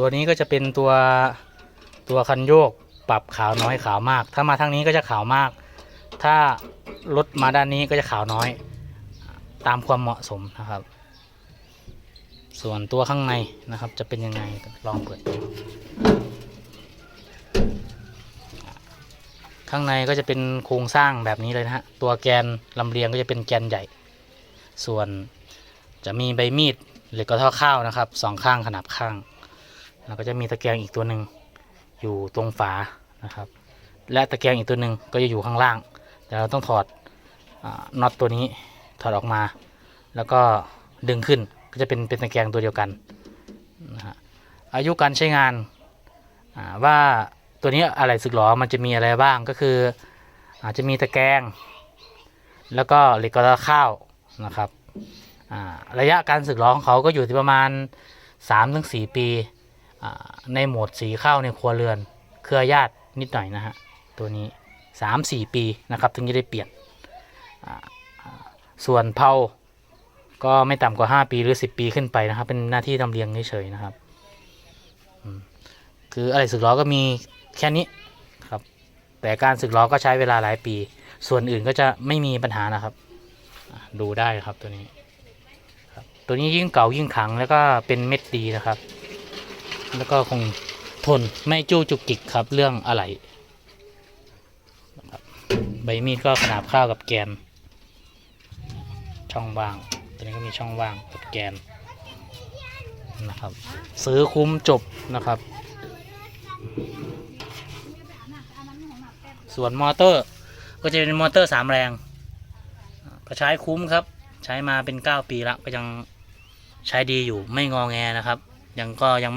ตัวนี้ก็จะเป็นตัวตัวคันโยกปรับขาวน้อยขาวมาก ถ้ามาทางนี้ก็จะขาวมาก ถ้ารถมาด้านนี้ก็จะขาวน้อย ตามความเหมาะสมนะครับ ส่วนตัวข้างในนะครับจะเป็นยังไงลองเปิด ข้างในก็จะเป็นโครงสร้างแบบนี้เลยนะฮะตัวแกนลำเลียงก็จะเป็นแกนใหญ่ ส่วนจะมีใบมีดเหล็กกระท่อข้าวนะครับสองข้างขนาบข้าง แล้วก็จะมีตะแกรงอีกตัวหนึ่งอยู่ตรงฝานะครับ และตะแกรงอีกตัวหนึ่งก็จะอยู่ข้างล่าง แต่เราต้องถอดอน็อตตัวนี้ถอดออกมา แล้วก็ดึงขึ้นก็จะเป็นเป็นตะแกรงตัวเดียวกันนะฮะอายุการใช้งานว่าตัวนี้อะไรสึกหรอมันจะมีอะไรบ้างก็คืออาจจะมีตะแกรงแล้วก็เหล็กกระข้าวนะครับระยะการสึกหรอของเขาก็อยู่ที่ประมาณ 3-4 ปี ในโหมดสีข้าวในครัวเรือน เครือญาตินิดหน่อยนะฮะตัวนี้ 3-4 ปีนะครับถึงจะได้เปลี่ยนส่วนเผาก็ไม่ต่ำกว่า 5 ปีหรือ 10 ปีขึ้นไปนะครับ เป็นหน้าที่ทำเรียงเฉยๆนะครับคืออะไรสึกล้อก็มีแค่นี้ครับ แต่การสึกล้อก็ใช้เวลาหลายปี ส่วนอื่นก็จะไม่มีปัญหานะครับ ดูได้ครับตัวนี้ตัวนี้ยิ่งเก่ายิ่งขังแล้วก็เป็นเม็ดดีนะครับ แล้วก็คงทนไม่จู้จุกจิกครับเรื่องอะไรใบมีดก็ขนาบข้าวกับแกน ช่องว่าง ตัวนี้ก็มีช่องว่างกับแกนนะครับ ซื้อคุ้มจบนะครับ ส่วนมอเตอร์ ก็จะเป็นมอเตอร์สามแรง ก็ใช้คุ้มครับ ใช้มาเป็นเก้าปีละก็ยังใช้ดีอยู่ไม่งอแงนะครับ ยังก็ยังไม่